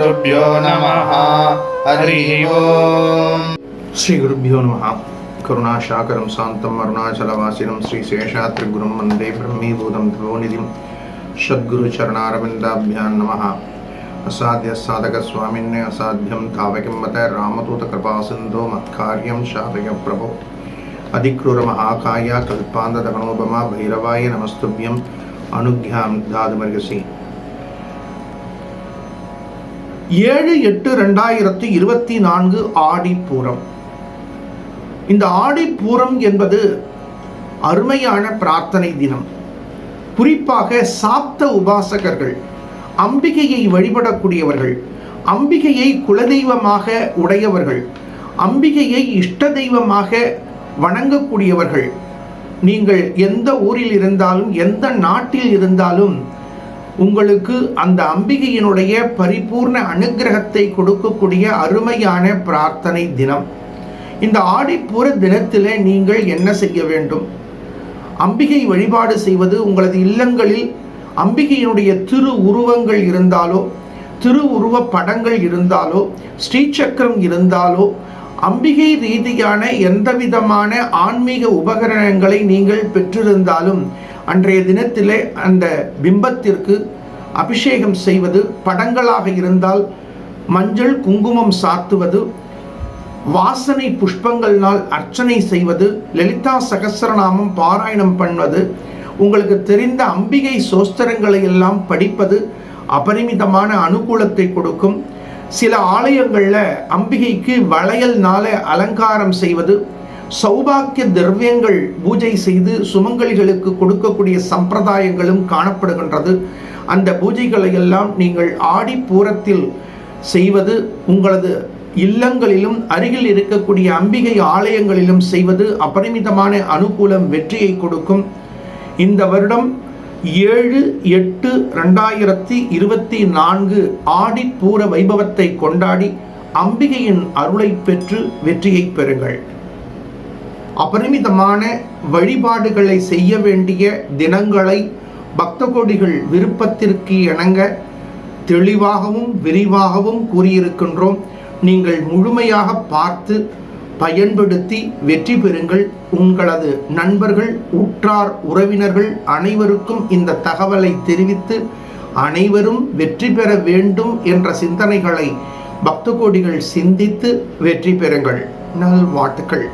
श्रीगुरुभ्यो नमः। हरिः ओम्। श्रीगुरुभ्यो नमः। करुणाशाकरं शान्तम् अरुणाचलवासिनं श्रीशेषात्रिगुरुं वंदे ब्रह्मीभूतं त्रिभुवनिधिं षद्गुरुचरणारविन्दाभ्यां नमः। असाध्य साधकस्वामिन्ने असाध्यं तावकिंवत रामदूतकृपासिन्धो मत्कार्यं शातय प्रभो। अधिक्रूरमहाकाय कल्पान्तदहनोपमा भैरवाये नमस्तुभ्यम् अनुज्ञां दातुमर्हसि ஏழு எட்டு ரெண்டாயிரத்தி இருபத்தி நான்கு ஆடி பூரம் இந்த ஆடி பூரம் என்பது அருமையான பிரார்த்தனை தினம். குறிப்பாக சாப்த உபாசகர்கள் அம்பிகையை வழிபடக்கூடியவர்கள் அம்பிகையை குலதெய்வமாக உடையவர்கள் அம்பிகையை இஷ்ட தெய்வமாக வணங்கக்கூடியவர்கள். நீங்கள் எந்த ஊரில் இருந்தாலும் எந்த நாட்டில் இருந்தாலும் உங்களுக்கு அந்த அம்பிகையினுடைய பரிபூர்ண அனுகிரகத்தை கொடுக்கக்கூடிய அருமையான பிரார்த்தனை தினம். இந்த ஆடிப்பூர தினத்தில் நீங்கள் என்ன செய்ய வேண்டும்? அம்பிகை வழிபாடு செய்வது உங்களது இல்லங்களில் அம்பிகையினுடைய திரு உருவங்கள் இருந்தாலோ திரு உருவ படங்கள் இருந்தாலோ ஸ்ரீசக்கரம் இருந்தாலோ அம்பிகை ரீதியான எந்த விதமான ஆன்மீக உபகரணங்களை நீங்கள் பெற்றிருந்தாலும் அன்றைய தினத்திலே அந்த பிம்பத்திற்கு அபிஷேகம் செய்வது படங்களாக இருந்தால் மஞ்சள் குங்குமம் சாத்துவது வாசனை புஷ்பங்கள்னால் அர்ச்சனை செய்வது லலிதா சகசரநாமம் பாராயணம் பண்ணுவது உங்களுக்கு தெரிந்த அம்பிகை சோஸ்திரங்களை எல்லாம் படிப்பது அபரிமிதமான அனுகூலத்தை கொடுக்கும். சில ஆலயங்களில் அம்பிகைக்கு வளையல்னால அலங்காரம் செய்வது சௌபாக்கிய திரவியங்கள் பூஜை செய்து சுமங்கலிகளுக்கு கொடுக்கக்கூடிய சம்பிரதாயங்களும் காணப்படுகின்றது. அந்த பூஜைகளை எல்லாம் நீங்கள் ஆடி பூரத்தில் செய்வது உங்களது இல்லங்களிலும் அருகில் இருக்கக்கூடிய அம்பிகை ஆலயங்களிலும் செய்வது அபரிமிதமான அனுகூலம் வெற்றியை கொடுக்கும். இந்த வருடம் ஏழு எட்டு ரெண்டாயிரத்தி இருபத்தி நான்கு ஆடிப்பூர வைபவத்தை கொண்டாடி அம்பிகையின் அருளை பெற்று வெற்றியை பெறுங்கள். அபரிமிதமான வழிபாடுகளை செய்ய வேண்டிய தினங்களை பக்த கோடிகள் விருப்பத்திற்கு இணங்க தெளிவாகவும் விரிவாகவும் கூறியிருக்கின்றோம். நீங்கள் முழுமையாக பார்த்து பயன்படுத்தி வெற்றி பெறுங்கள். உங்களது நண்பர்கள் உற்றார் உறவினர்கள் அனைவருக்கும் இந்த தகவலை தெரிவித்து அனைவரும் வெற்றி பெற வேண்டும் என்ற சிந்தனைகளை பக்த கோடிகள் சிந்தித்து வெற்றி பெறுங்கள். நல்வாழ்த்துக்கள்.